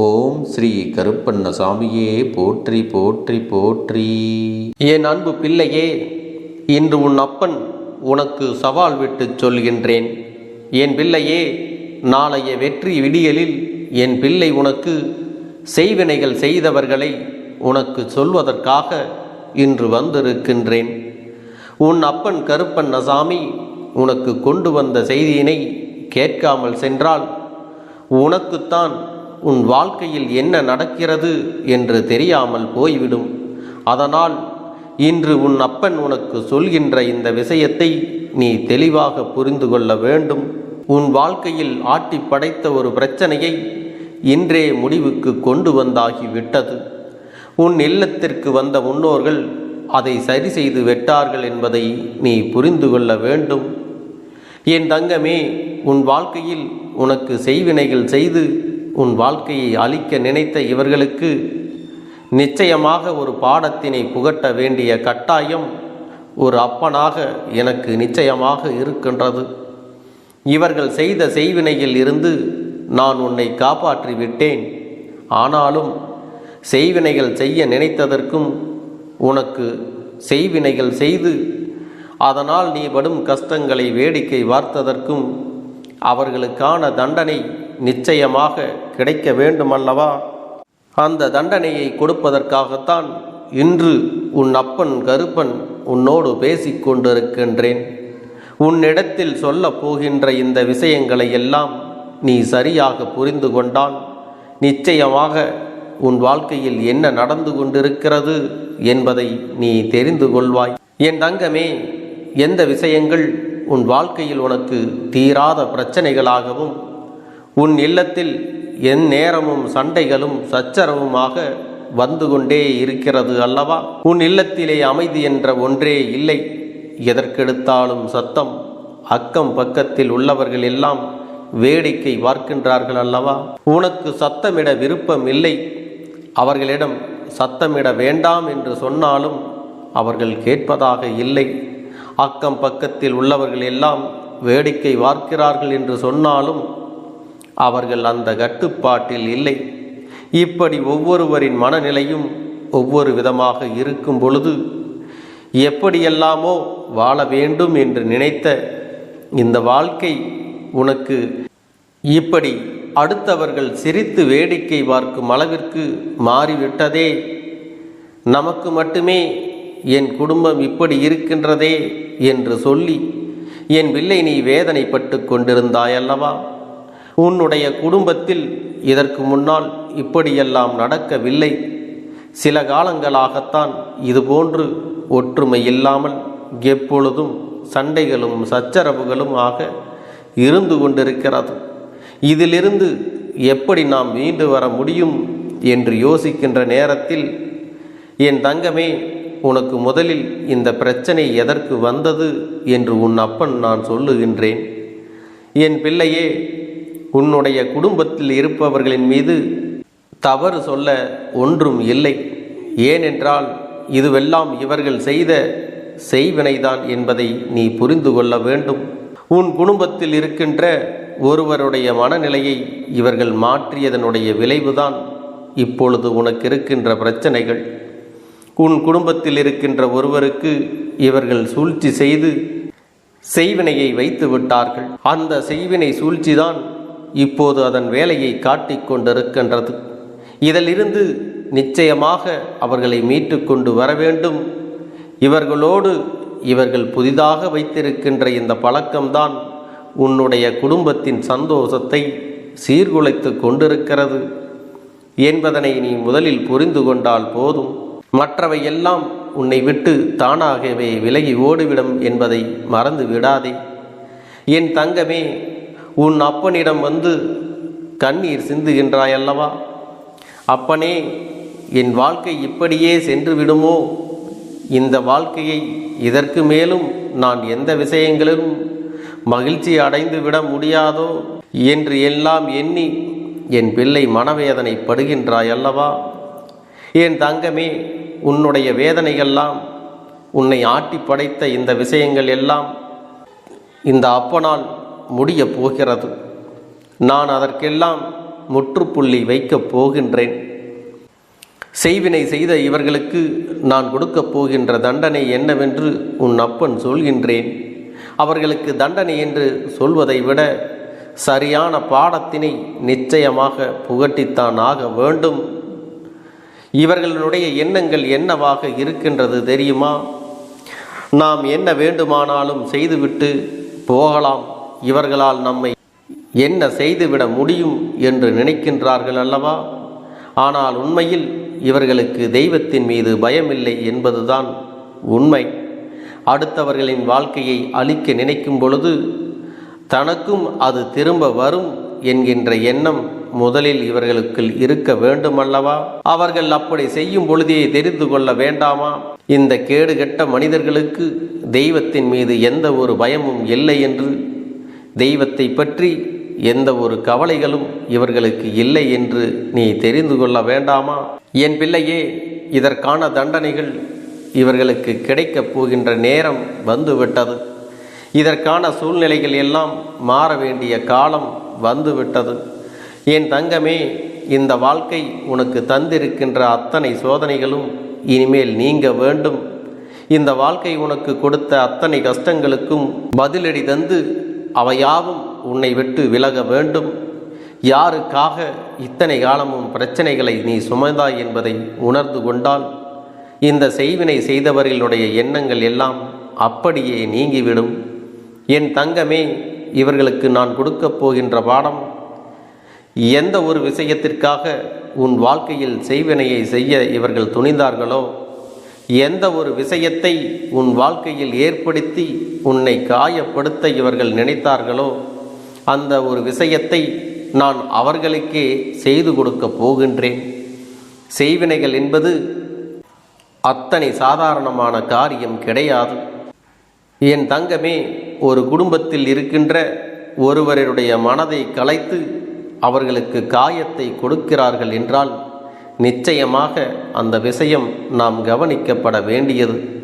ஓம் ஸ்ரீ கருப்பண்ண சாமியே போற்றி போற்றி போற்றி. என் அன்பு பிள்ளையே இன்று உன் அப்பன் உனக்கு சவால் விட்டு சொல்கின்றேன். என் பிள்ளையே நாளைய வெற்றி விடியலில் என் பிள்ளை உனக்கு செய்வினைகள் செய்தவர்களை உனக்கு சொல்வதற்காக இன்று வந்திருக்கின்றேன். உன் அப்பன் கருப்பண்ணசாமி உனக்கு கொண்டு வந்த செய்தியினை கேட்காமல் சென்றால் உனக்குத்தான் உன் வாழ்க்கையில் என்ன நடக்கிறது என்று தெரியாமல் போய்விடும். அதனால் இன்று உன் அப்பன் உனக்கு சொல்கின்ற இந்த விஷயத்தை நீ தெளிவாக புரிந்து கொள்ள வேண்டும். உன் வாழ்க்கையில் ஆட்டி படைத்த ஒரு பிரச்சனையை இன்றே முடிவுக்கு கொண்டு வந்தாகி விட்டது. உன் இல்லத்திற்கு வந்த முன்னோர்கள் அதை சரி செய்து விட்டார்கள் என்பதை நீ புரிந்து கொள்ள வேண்டும். என் தங்கமே உன் வாழ்க்கையில் உனக்கு செய்வினைகள் செய்து உன் வாழ்க்கையை அழிக்க நினைத்த இவர்களுக்கு நிச்சயமாக ஒரு பாடத்தினை புகட்ட வேண்டிய கட்டாயம் ஒரு அப்பனாக எனக்கு நிச்சயமாக இருக்கின்றது. இவர்கள் செய்த செய்வினையில் இருந்து நான் உன்னை காப்பாற்றி விட்டேன். ஆனாலும் செய்வினைகள் செய்ய நினைத்ததற்கும் உனக்கு செய்வினைகள் செய்து அதனால் நீ படும் கஷ்டங்களை வேடிக்கை வார்த்ததற்கும் அவர்களுக்கான தண்டனை நிச்சயமாக கிடைக்க வேண்டுமல்லவா? அந்த தண்டனையை கொடுப்பதற்காகத்தான் இன்று உன் அப்பன் கருப்பன் உன்னோடு பேசிக்கொண்டிருக்கின்றேன் உன்னிடத்தில் சொல்லப் போகின்ற இந்த விஷயங்களை எல்லாம் நீ சரியாக புரிந்து கொண்டால் நிச்சயமாக உன் வாழ்க்கையில் என்ன நடந்து கொண்டிருக்கிறது என்பதை நீ தெரிந்து கொள்வாய். என் தங்கமே எந்த விஷயங்கள் உன் வாழ்க்கையில் உனக்கு தீராத பிரச்சனைகளாகவும் உன் இல்லத்தில் என் நேரமும் சண்டைகளும் சச்சரவுமாக வந்து கொண்டே இருக்கிறது அல்லவா? உன் இல்லத்திலே அமைதி என்ற ஒன்றே இல்லை. எதற்கெடுத்தாலும் சத்தம் அக்கம் பக்கத்தில் உள்ளவர்கள் எல்லாம் வேடிக்கை பார்க்கின்றார்கள் அல்லவா? உனக்கு சத்தமிட விருப்பம் இல்லை. அவர்களிடம் சத்தமிட வேண்டாம் என்று சொன்னாலும் அவர்கள் கேட்பதாக இல்லை. அக்கம் பக்கத்தில் உள்ளவர்கள் எல்லாம் வேடிக்கை பார்க்கிறார்கள் என்று சொன்னாலும் அவர்கள் அந்த கட்டுப்பாட்டில் இல்லை. இப்படி ஒவ்வொருவரின் மனநிலையும் ஒவ்வொரு விதமாக இருக்கும் பொழுது எப்படியெல்லாமோ வாழ வேண்டும் என்று நினைத்த இந்த வாழ்க்கை உனக்கு இப்படி அடுத்தவர்கள் சிரித்து வேடிக்கை பார்க்கும் அளவிற்கு மாறிவிட்டதே. நமக்கு மட்டுமே என் குடும்பம் இப்படி இருக்கின்றதே என்று சொல்லி என் பிள்ளை நீ வேதனைப்பட்டு கொண்டிருந்தாயல்லவா? உன்னுடைய குடும்பத்தில் இதற்கு முன்னால் இப்படியெல்லாம் நடக்கவில்லை. சில காலங்களாகத்தான் இதுபோன்று ஒற்றுமை இல்லாமல் எப்பொழுதும் சண்டைகளும் சச்சரவுகளும் ஆக இருந்து கொண்டிருக்கிறது. இதிலிருந்து எப்படி நாம் மீண்டு வர முடியும் என்று யோசிக்கின்ற நேரத்தில் என் தங்கமே உனக்கு முதலில் இந்த பிரச்சனை எதற்கு வந்தது? என்று உன் அப்பன் நான் சொல்லுகின்றேன். என் பிள்ளையே உன்னுடைய குடும்பத்தில் இருப்பவர்களின் மீது தவறு சொல்ல ஒன்றும் இல்லை. ஏனென்றால் இதுவெல்லாம் இவர்கள் செய்த செய்வினைதான் என்பதை நீ புரிந்து கொள்ள வேண்டும். உன் குடும்பத்தில் இருக்கின்ற ஒருவருடைய மனநிலையை இவர்கள் மாற்றியதனுடைய விளைவுதான் இப்பொழுது உனக்கு இருக்கின்ற பிரச்சனைகள். உன் குடும்பத்தில் இருக்கின்ற ஒருவருக்கு இவர்கள் சூழ்ச்சி செய்து செய்வினையை வைத்து விட்டார்கள். அந்த செய்வினை சூழ்ச்சிதான் இப்போது அதன் வேலையை காட்டிக் கொண்டிருக்கின்றது. இதிலிருந்து நிச்சயமாக அவர்களை மீட்டு கொண்டு வர வேண்டும். இவர்களோடு இவர்கள் புதிதாக வைத்திருக்கின்ற இந்த பழக்கம்தான் உன்னுடைய குடும்பத்தின் சந்தோஷத்தை சீர்குலைத்து கொண்டிருக்கிறது என்பதனை நீ முதலில் புரிந்து கொண்டால் போதும். மற்றவை எல்லாம் உன்னை விட்டு தானாகவே விலகி ஓடிவிடும் என்பதை மறந்து விடாதே. என் தங்கமே உன் அப்பனிடம் வந்து கண்ணீர் சிந்துகின்றாய் அல்லவா அப்பனே என் வாழ்க்கை இப்படியே சென்று விடுமோ? இந்த வாழ்க்கையை இதற்கு மேலும் நான் எந்த விஷயங்களிலும் மகிழ்ச்சி அடைந்து விட முடியாதோ என்று எல்லாம் எண்ணி என் பிள்ளை மனவேதனை படுகின்றாய் அல்லவா என் தங்கமே உன்னுடைய வேதனைகள்லாம் உன்னை ஆட்டி படைத்த இந்த விஷயங்கள் எல்லாம் இந்த அப்பனால் முடியப் போகிறது. நான் அதற்கெல்லாம் முற்றுப்புள்ளி வைக்கப் போகின்றேன். செய்வினை செய்த இவர்களுக்கு நான் கொடுக்கப் போகின்ற தண்டனை என்னவென்று உன் அப்பன் சொல்கின்றேன். அவர்களுக்கு தண்டனை என்று சொல்வதை விட சரியான பாடத்தினை நிச்சயமாக புகட்டித்தான் ஆக வேண்டும். இவர்களுடைய எண்ணங்கள் என்னவாக இருக்கின்றது தெரியுமா? நாம் என்ன வேண்டுமானாலும் செய்துவிட்டு போகலாம். இவர்களால் நம்மை என்ன செய்துவிட முடியும் என்று நினைக்கின்றார்கள் அல்லவா? ஆனால் உண்மையில் இவர்களுக்கு தெய்வத்தின் மீது பயமில்லை என்பதுதான் உண்மை. அடுத்தவர்களின் வாழ்க்கையை அழிக்க நினைக்கும் பொழுது தனக்கும் அது திரும்ப வரும் என்கின்ற எண்ணம் முதலில் இவர்களுக்குள் இருக்க வேண்டுமல்லவா? அவர்கள் அப்படி செய்யும் பொழுதே தெரிந்து கொள்ள வேண்டாமா? இந்த கேடுகட்ட மனிதர்களுக்கு தெய்வத்தின் மீது எந்த ஒரு பயமும் இல்லை என்று தெய்வத்தை பற்றி எந்த ஒரு கவலைகளும் இவர்களுக்கு இல்லை என்று நீ தெரிந்து கொள்ள வேண்டாமா? என் பிள்ளையே இதற்கான தண்டனைகள் இவர்களுக்கு கிடைக்கப் போகின்ற நேரம் வந்துவிட்டது. இதற்கான சூழ்நிலைகள் எல்லாம் மாற வேண்டிய காலம் வந்துவிட்டது. என் தங்கமே இந்த வாழ்க்கை உனக்கு தந்திருக்கின்ற அத்தனை சோதனைகளும் இனிமேல் நீங்க வேண்டும். இந்த வாழ்க்கை உனக்கு கொடுத்த அத்தனை கஷ்டங்களுக்கும் பதிலடி தந்து அவையாவும் உன்னை விட்டு விலக வேண்டும். யாருக்காக இத்தனை காலமும் பிரச்சனைகளை நீ சுமந்தாய் என்பதை உணர்ந்து கொண்டால் இந்த செய்வினை செய்தவர்களுடைய எண்ணங்கள் எல்லாம் அப்படியே நீங்கிவிடும். என் தங்கமே இவர்களுக்கு நான் கொடுக்கப் போகின்ற பாடம் எந்த ஒரு விஷயத்திற்காக உன் வாழ்க்கையில் செய்வினையை செய்ய இவர்கள் துணிந்தார்களோ எந்த ஒரு விஷயத்தை உன் வாழ்க்கையில் ஏற்படுத்தி உன்னை காயப்படுத்த இவர்கள் நினைத்தார்களோ? அந்த ஒரு விஷயத்தை நான் அவர்களுக்கே செய்து கொடுக்க போகின்றேன். செய்வினைகள் என்பது அத்தனை சாதாரணமான காரியம் கிடையாது. என் தங்கமே ஒரு குடும்பத்தில் இருக்கின்ற ஒருவருடைய மனதை கலைத்து அவர்களுக்கு காயத்தை கொடுக்கிறார்கள் என்றால் நிச்சயமாக அந்த விஷயம் நாம் கவனிக்கப்பட வேண்டியது.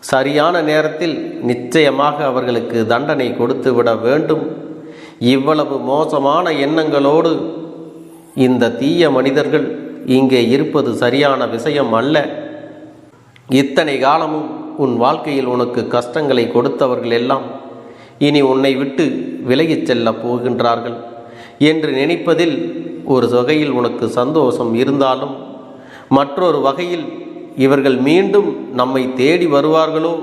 சரியான நேரத்தில் நிச்சயமாக அவர்களுக்கு தண்டனை கொடுத்து விட வேண்டும். இவ்வளவு மோசமான எண்ணங்களோடு இந்த தீய மனிதர்கள் இங்கே இருப்பது சரியான விஷயம் அல்ல. இத்தனை காலமும் உன் வாழ்க்கையில் உனக்கு கஷ்டங்களை கொடுத்தவர்கள் எல்லாம் இனி உன்னை விட்டு விலகிச் செல்லப் போகின்றார்கள். என்று நினைப்பதில் ஒரு வகையில் உனக்கு சந்தோஷம் இருந்தாலும் மற்றொரு வகையில் இவர்கள் மீண்டும் நம்மை தேடி வருவார்களோ?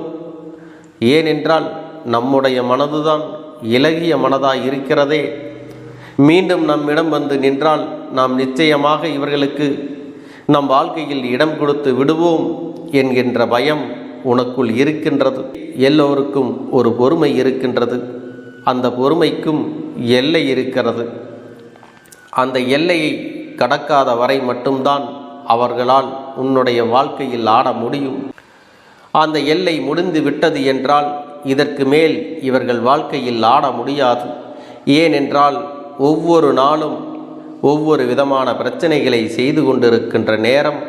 ஏனென்றால் நம்முடைய மனதுதான் இலகிய மனதாய் இருக்கிறதே. மீண்டும் நம்மிடம் வந்து நின்றால் நாம் நிச்சயமாக இவர்களுக்கு நம் வாழ்க்கையில் இடம் கொடுத்து விடுவோம் என்கின்ற பயம் உனக்குள் இருக்கின்றது. எல்லோருக்கும் ஒரு பொறுமை இருக்கின்றது. அந்த பொறுமைக்கும் எல்லை இருக்கிறது. அந்த எல்லையை கடக்காத வரை மட்டும்தான் அவர்களால் உன்னுடைய வாழ்க்கையில் ஆட முடியும். அந்த எல்லை முடிந்து விட்டது என்றால் இதற்கு மேல் இவர்கள் வாழ்க்கையில் ஆட முடியாது. ஏனென்றால் ஒவ்வொரு நாளும் ஒவ்வொரு விதமான பிரச்சனைகளை செய்து கொண்டிருக்கின்ற நேரம்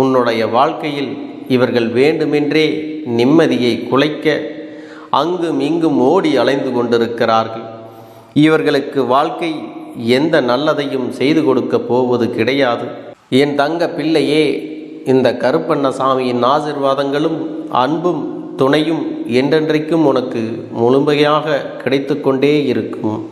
உன்னுடைய வாழ்க்கையில் இவர்கள் வேண்டுமென்றே நிம்மதியை குலைக்க அங்கும் இங்கும் ஓடி அலைந்து கொண்டிருக்கிறார்கள். இவர்களுக்கு வாழ்க்கை எந்த நல்லதையும் செய்து கொடுக்க போவது கிடையாது. என் தங்க பிள்ளையே இந்த கருப்பண்ணசாமியின் ஆசிர்வாதங்களும் அன்பும் துணையும் என்றென்றைக்கும் உனக்கு முழுமையாக கிடைத்து கொண்டே இருக்கும்.